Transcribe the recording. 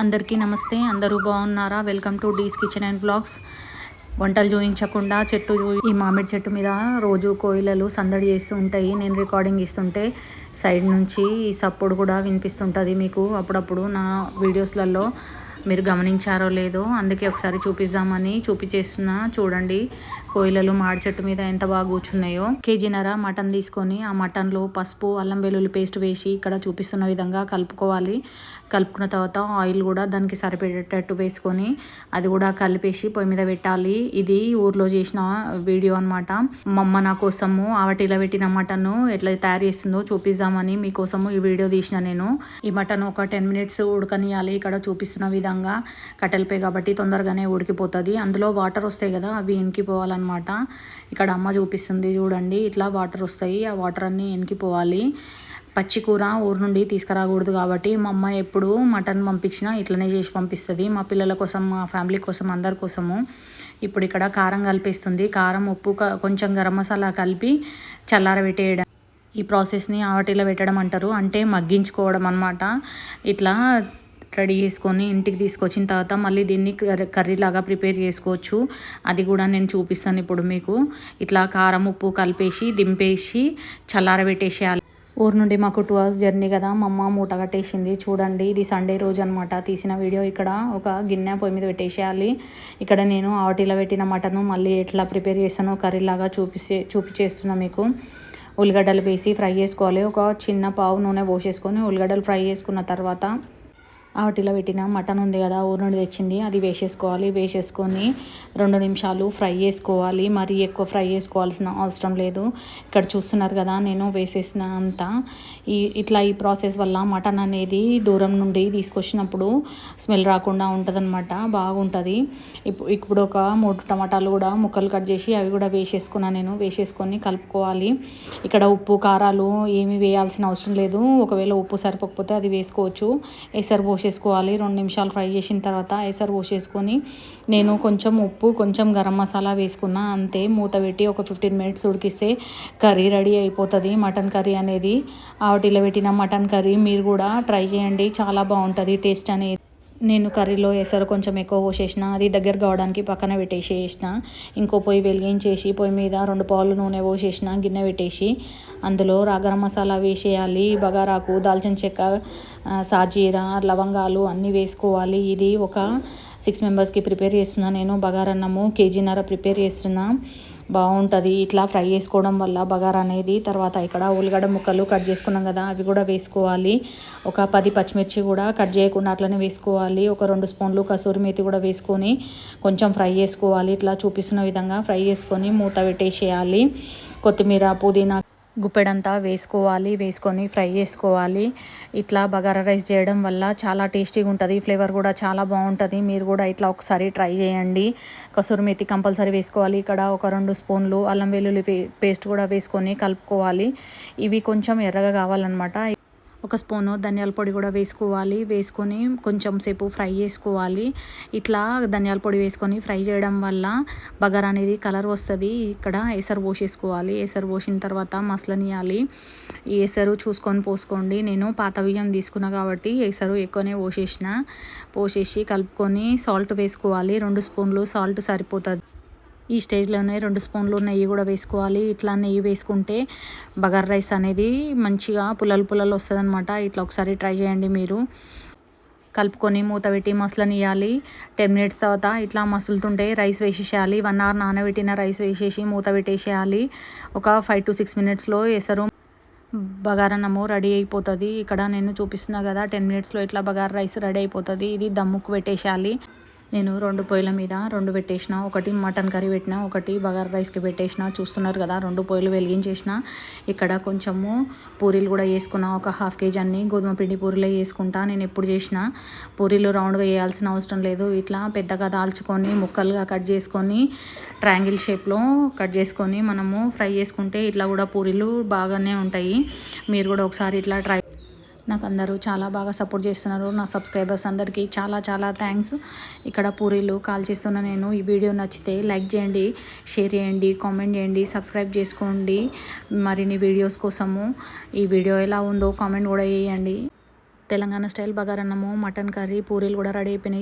అందరికీ నమస్తే అందరూ బాగున్నారా? Welcome to Dee's kitchen and blogs వంటలు చూపించకుండా చెట్టు చూ- ఈ మామిడి చెట్టు మీద రోజు కోయిలలు సందడి చేస్తూ ఉంటాయి. నేను రికార్డింగ్ ఇస్తుంటే సైడ్ నుంచి ఈ సప్పుడు కూడా వినిపిస్తుంటుంది మీకు. అప్పుడప్పుడు నా వీడియోస్లలో మీరు గమనించారో లేదో అందుకే ఒకసారి చూపిద్దామని చూపించేస్తున్నా. చూడండి కోయిలలు మాడి చెట్టు మీద ఎంత బాగా కూర్చున్నాయో. కేజీనర మటన్ తీసుకొని ఆ మటన్లో పసుపు అల్లం వెల్లుల్లి పేస్ట్ వేసి ఇక్కడ చూపిస్తున్న విధంగా కలుపుకోవాలి. కలుపుకున్న తర్వాత ఆయిల్ కూడా దానికి సరిపడేటట్టు వేసుకొని అది కూడా కలిపేసి పొయ్యి మీద పెట్టాలి. ఇది ఊర్లో చేసిన వీడియో అనమాట మమ్మ నా కోసము ఆవటిలో పెట్టిన మటన్ ఎట్లా తయారు చేస్తుందో చూపిద్దామని మీకోసము ఈ వీడియో తీసిన నేను. ఈ మటన్ ఒక టెన్ మినిట్స్ ఉడకనియాలి. ఇక్కడ చూపిస్తున్న విధంగా కట్టెలపై కాబట్టి తొందరగానే ఉడికిపోతుంది. అందులో వాటర్ వస్తాయి కదా అవి ఎనికిపోవాలన్నమాట ఇక్కడ అమ్మ చూపిస్తుంది చూడండి ఇట్లా వాటర్ వస్తాయి. ఆ వాటర్ అన్నీ ఎనికిపోవాలి పచ్చి కూర ఊరు నుండి తీసుకురాకూడదు కాబట్టి మా అమ్మ ఎప్పుడు మటన్ పంపించినా ఇట్లనే చేసి పంపిస్తుంది. మా పిల్లల కోసం మా ఫ్యామిలీ కోసం అందరి కోసము. ఇప్పుడు ఇక్కడ కారం కలిపేస్తుంది. కారం ఉప్పు కొంచెం గరం మసాలా కలిపి చల్లారబెట్టేయడం. ఈ ప్రాసెస్ని ఆవటిలో పెట్టడం అంటారు. అంటే మగ్గించుకోవడం అనమాట ఇట్లా రెడీ చేసుకొని ఇంటికి తీసుకొచ్చిన తర్వాత మళ్ళీ దీన్ని కర్రీ కర్రీలాగా ప్రిపేర్ చేసుకోవచ్చు. అది కూడా నేను చూపిస్తాను ఇప్పుడు మీకు. ఇట్లా కారం ఉప్పు కలిపేసి దింపేసి చల్లారబెట్టేసేయాలి ఊరు నుండి మాకు టూ అవర్స్ జర్నీ కదా. మా అమ్మ మూట కట్టేసింది. చూడండి ఇది సండే రోజు అనమాట తీసిన వీడియో ఇక్కడ ఒక గిన్నె పొయ్యి మీద పెట్టేసేయాలి. ఇక్కడ నేను ఆవటిలో పెట్టిన మటన్ మళ్ళీ ఎట్లా ప్రిపేర్ చేస్తానో కర్రీలాగా చూపిస్తే చూపించేస్తున్నా మీకు. ఉల్లిగడ్డలు వేసి ఫ్రై చేసుకోవాలి. ఒక చిన్న పావు నూనె పోసేసుకొని ఉల్లిగడ్డలు ఫ్రై చేసుకున్న తర్వాత వాటిలో పెట్టిన మటన్ ఉంది కదా ఊరు నుండి తెచ్చింది అది వేసేసుకోవాలి వేసేసుకొని రెండు నిమిషాలు ఫ్రై చేసుకోవాలి. మరీ ఎక్కువ ఫ్రై చేసుకోవాల్సిన అవసరం లేదు. ఇక్కడ చూస్తున్నారు కదా నేను వేసేసిన అంతా. ఈ ఇట్లా ఈ ప్రాసెస్ వల్ల మటన్ అనేది దూరం నుండి తీసుకొచ్చినప్పుడు స్మెల్ రాకుండా ఉంటుందన్నమాట బాగుంటుంది. ఇప్పుడు ఇప్పుడు ఒక మూడు టమాటాలు కూడా ముక్కలు కట్ చేసి అవి కూడా వేసేసుకున్నాను నేను వేసేసుకొని కలుపుకోవాలి. ఇక్కడ ఉప్పు కారాలు ఏమీ వేయాల్సిన అవసరం లేదు. ఒకవేళ ఉప్పు సరిపోకపోతే అది వేసుకోవచ్చు. ఎసరు పోసేసుకోవాలి. రెండు నిమిషాలు ఫ్రై చేసిన తర్వాత ఎసరు పోసేసుకొని నేను కొంచెం ఉప్పు కొంచెం గరం మసాలా వేసుకున్నా. అంతే మూత పెట్టి ఒక ఫిఫ్టీన్ మినిట్స్ ఉడికిస్తే కర్రీ రెడీ అయిపోతుంది. మటన్ కర్రీ అనేది ఆవటిలో పెట్టిన మటన్ కర్రీ మీరు కూడా ట్రై చేయండి. చాలా బాగుంటుంది టేస్ట్ అనేది. నేను కర్రీలో ఎసరు కొంచెం ఎక్కువ పోసేసిన అది దగ్గర కావడానికి పక్కన పెట్టేసేసిన ఇంకో పొయ్యి వెలిగించేసి పొయ్యి మీద రెండు పావులు నూనె పోసేసిన గిన్నె పెట్టేసి అందులో రాగరం మసాలా వేసేయాలి బగారాకు దాల్చిన చెక్క సాజీరా లవంగాలు అన్నీ వేసుకోవాలి. ఇది ఒక సిక్స్ మెంబర్స్కి ప్రిపేర్ చేస్తున్నా నేను బగారన్నము కేజీన్నర ప్రిపేర్ చేస్తున్నా. బాగుంటుంది. ఇట్లా ఫ్రై చేసుకోవడం వల్ల బగారా అనేది తర్వాత ఇక్కడ ఉల్లిగడ్డ ముక్కలు కట్ చేసుకున్నాం కదా అవి కూడా వేసుకోవాలి. ఒక పది పచ్చిమిర్చి కూడా కట్ చేయకుండా అట్లనే వేసుకోవాలి. ఒక రెండు స్పూన్లు కసూరి మేతి కూడా వేసుకొని కొంచెం ఫ్రై చేసుకోవాలి. ఇట్లా చూపిస్తున్న విధంగా ఫ్రై చేసుకొని మూత పెట్టేసేయాలి. కొత్తిమీర పుదీనా గుప్పెడంతా వేసుకోవాలి వేసుకొని ఫ్రై చేసుకోవాలి. ఇట్లా బగారా రైస్ చేయడం వల్ల చాలా టేస్టీగా ఉంటుంది. ఫ్లేవర్ కూడా చాలా బాగుంటుంది. మీరు కూడా ఇట్లా ఒకసారి ట్రై చేయండి. కసూరి మెతి కంపల్సరీ వేసుకోవాలి. ఇక్కడ ఒక రెండు స్పూన్లు అల్లం వెల్లుల్లి పే- పేస్ట్ కూడా వేసుకొని కలుపుకోవాలి. ఇవి కొంచెం ఎర్రగా కావాలన్నమాట. ఒక స్పూను ధనియాల పొడి కూడా వేసుకోవాలి. వేసుకొని కొంచెం సేపు ఫ్రై చేసుకోవాలి. ఇట్లా ధనియాల పొడి వేసుకొని ఫ్రై చేయడం వల్ల బగారా అనేది కలర్ వస్తుంది. ఇక్కడ ఎసరు పోసేసుకోవాలి. ఎసరు పోసిన తర్వాత మసలనియాలి. ఈ ఎసరు చూసుకొని పోసుకోండి. నేను పాత బియ్యం తీసుకున్నా కాబట్టి ఎసరు ఎక్కువనే పోసేసిన. పోసేసి కలుపుకొని సాల్ట్ వేసుకోవాలి. రెండు స్పూన్లు సాల్ట్ సరిపోతుంది. ఈ స్టేజ్లోనే రెండు స్పూన్లు నెయ్యి కూడా వేసుకోవాలి. ఇట్లా నెయ్యి వేసుకుంటే బగార్ రైస్ అనేది మంచిగా పుల్లలు పుల్లలు వస్తుందన్నమాట. ఇట్లా ఒకసారి ట్రై చేయండి మీరు. కలుపుకొని మూత పెట్టి మసలనియాలి టెన్ మినిట్స్ తర్వాత ఇట్లా మసులుతుంటే రైస్ వేసేసేయాలి. వన్ అవర్ నానబెట్టిన రైస్ వేసేసి మూత పెట్టేసేయాలి. ఒక ఫైవ్ టు సిక్స్ మినిట్స్లో వేసారు బగారన్నము రెడీ అయిపోతుంది. ఇక్కడ నేను చూపిస్తున్నా కదా టెన్ మినిట్స్లో ఇట్లా బగారా రైస్ రెడీ అయిపోతుంది. ఇది దమ్ముకు పెట్టేసేయాలి. నేను రెండు పొయ్యిల మీద రెండు పెట్టేసిన ఒకటి మటన్ కర్రీ పెట్టిన ఒకటి బగార్ రైస్కి పెట్టేసిన చూస్తున్నారు కదా రెండు పొయ్యిలు వెలిగించేసిన. ఇక్కడ కొంచెము పూరీలు కూడా వేసుకున్నా ఒక హాఫ్ కేజీ అన్ని గోధుమ పిండి పూరీలే వేసుకుంటా నేను ఎప్పుడు చేసిన. పూరీలు రౌండ్గా వేయాల్సిన అవసరం లేదు ఇట్లా పెద్దగా దాల్చుకొని ముక్కలుగా కట్ చేసుకొని ట్రయాంగిల్ షేప్లో కట్ చేసుకొని మనము ఫ్రై చేసుకుంటే ఇట్లా కూడా పూరీలు బాగానే ఉంటాయి. మీరు కూడా ఒకసారి ఇట్లా ట్రై నాకు అందరూ చాలా బాగా సపోర్ట్ చేస్తున్నారు. నా సబ్స్క్రైబర్స్ అందరికీ చాలా చాలా థ్యాంక్స్. ఇక్కడ పూరీలు కాల్ చేస్తున్న నేను. ఈ వీడియో నచ్చితే లైక్ చేయండి షేర్ చేయండి కామెంట్ చేయండి సబ్స్క్రైబ్ చేసుకోండి. మరిన్ని వీడియోస్ కోసము ఈ వీడియో ఎలా ఉందో కామెంట్ కూడా చేయండి. తెలంగాణ స్టైల్ బగారన్నము మటన్ కర్రీ పూరీలు కూడా రెడీ అయిపోయినాయి.